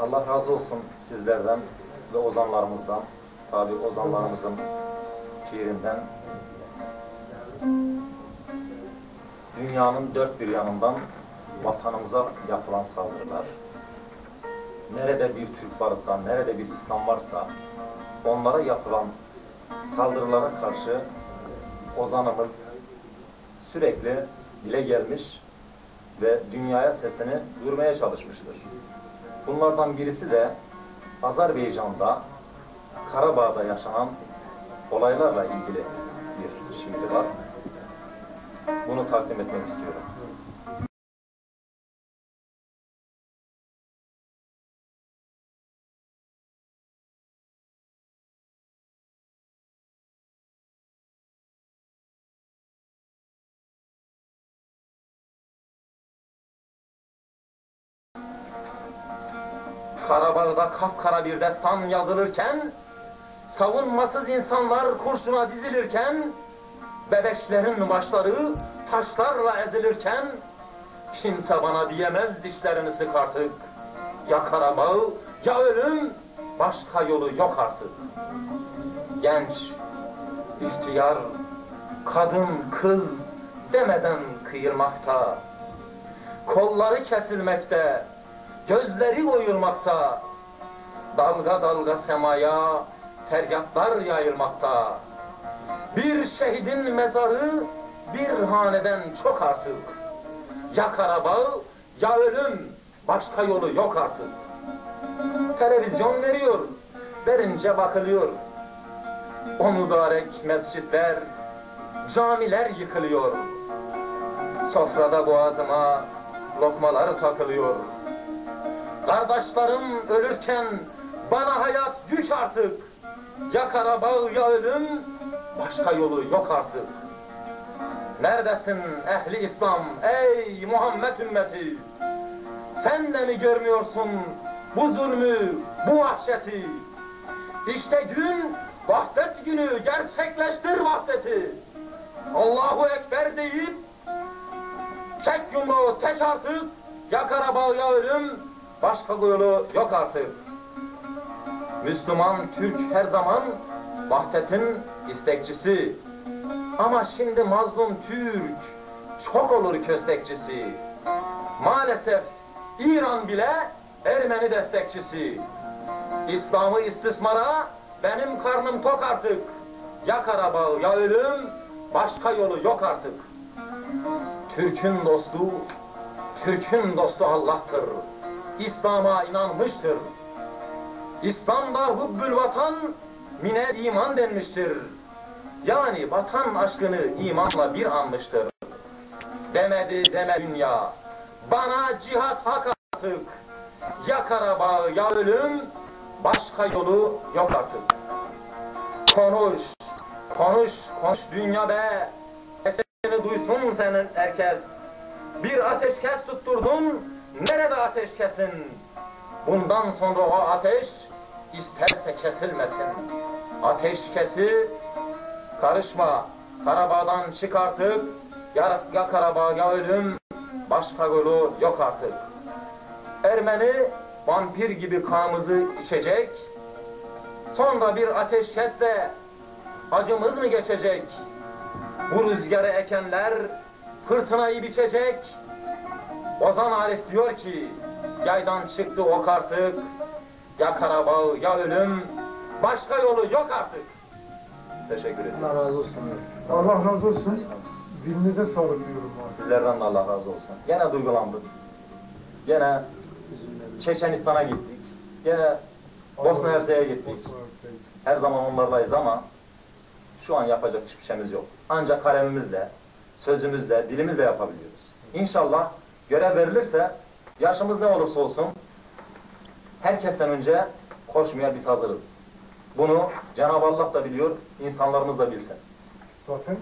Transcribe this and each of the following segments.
Allah razı olsun sizlerden ve ozanlarımızdan. Tabi ozanlarımızın şiirinden. Dünyanın dört bir yanından vatanımıza yapılan saldırılar. Nerede bir Türk varsa, nerede bir İslam varsa onlara yapılan saldırılara karşı ozanımız sürekli dile gelmiş ve dünyaya sesini duyurmaya çalışmıştır. Bunlardan birisi de Azerbaycan'da, Karabağ'da yaşanan olaylarla ilgili bir şiiri var. Bunu takdim etmek istiyorum. Karabağ'da kapkara bir destan yazılırken, savunmasız insanlar kurşuna dizilirken, bebeklerin başları taşlarla ezilirken, kimse bana diyemez dişlerini sık artık. Ya Karabağ, ya ölüm, başka yolu yok artık. Genç, ihtiyar, kadın, kız demeden kıyılmakta. Kolları kesilmekte, gözleri oyulmakta, dalga dalga semaya feryatlar yayılmakta. Bir şehidin mezarı bir haneden çok artık. Ya Karabağ ya ölüm başka yolu yok artık. Televizyon veriyor, verince bakılıyor. O mübarek mescitler, camiler yıkılıyor. Sofrada boğazıma lokmalar takılıyor. Kardeşlerim ölürken bana hayat yük artık. Ya Karabağ ya ölüm, başka yolu yok artık. Neredesin ehli İslam, ey Muhammed ümmeti? Sen de mi görmüyorsun bu zulmü, bu vahşeti? İşte gün, vahdet günü, gerçekleştir vahdeti. Allahu Ekber deyip, çek yumruğu tek artık, ya Karabağ ya ölüm, başka yolu yok artık. Müslüman Türk her zaman vahdetin istekçisi. Ama şimdi mazlum Türk çok olur köstekçisi. Maalesef İran bile Ermeni destekçisi. İslam'ı istismara benim karnım tok artık. Ya Karabağ ya ölüm başka yolu yok artık. Türk'ün dostu, Türk'ün dostu Allah'tır. İslam'a inanmıştır. İslam'da hubbül vatan mine iman denmiştir. Yani vatan aşkını imanla bir anmıştır. Demedi deme dünya. Bana cihat hak artık. Ya Karabağ ya ölüm başka yolu yok artık. Konuş, konuş, konuş dünya be. Sesini duysun senin herkes. Bir ateşkes tutturdun, nerede ateşkesin? Bundan sonra o ateş isterse kesilmesin. Ateşkesi karışma, Karabağ'dan çık artık. Ya, ya Karabağ ya ölüm, başka yolu yok artık. Ermeni vampir gibi kanımızı içecek. Sonra bir ateşkesle acımız mı geçecek? Bu rüzgarı ekenler fırtınayı biçecek. Ozan Arif diyor ki, yaydan çıktı ok artık, ya Karabağ ya ölüm, başka yolu yok artık. Teşekkür ederim. Allah razı olsun. Allah razı olsun. Dilinize sağlık diyorum abi. Sizlerden de Allah razı olsun. Gene duygulandık. Gene Çeçenistan'a gittik. Gene Bosna Hersek'e gittik. Her zaman onlarlayız ama şu an yapacak hiçbir şeyimiz yok. Ancak kalemimizle, sözümüzle, dilimizle yapabiliyoruz. İnşallah görev verilirse yaşımız ne olursa olsun herkesten önce koşmaya biz hazırız. Bunu Cenab-ı Allah da biliyor, insanlarımız da bilsin. Zaten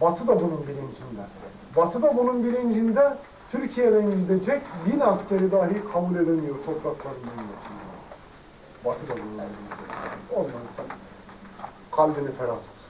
Batı da bunun bilincinde. Batı da bunun bilincinde Türkiye'den gidecek bin askeri dahi kabul edemiyor topraklarından geçiyor. Batı da bunun bilincinde. Ondan sen kalbini ferah tut.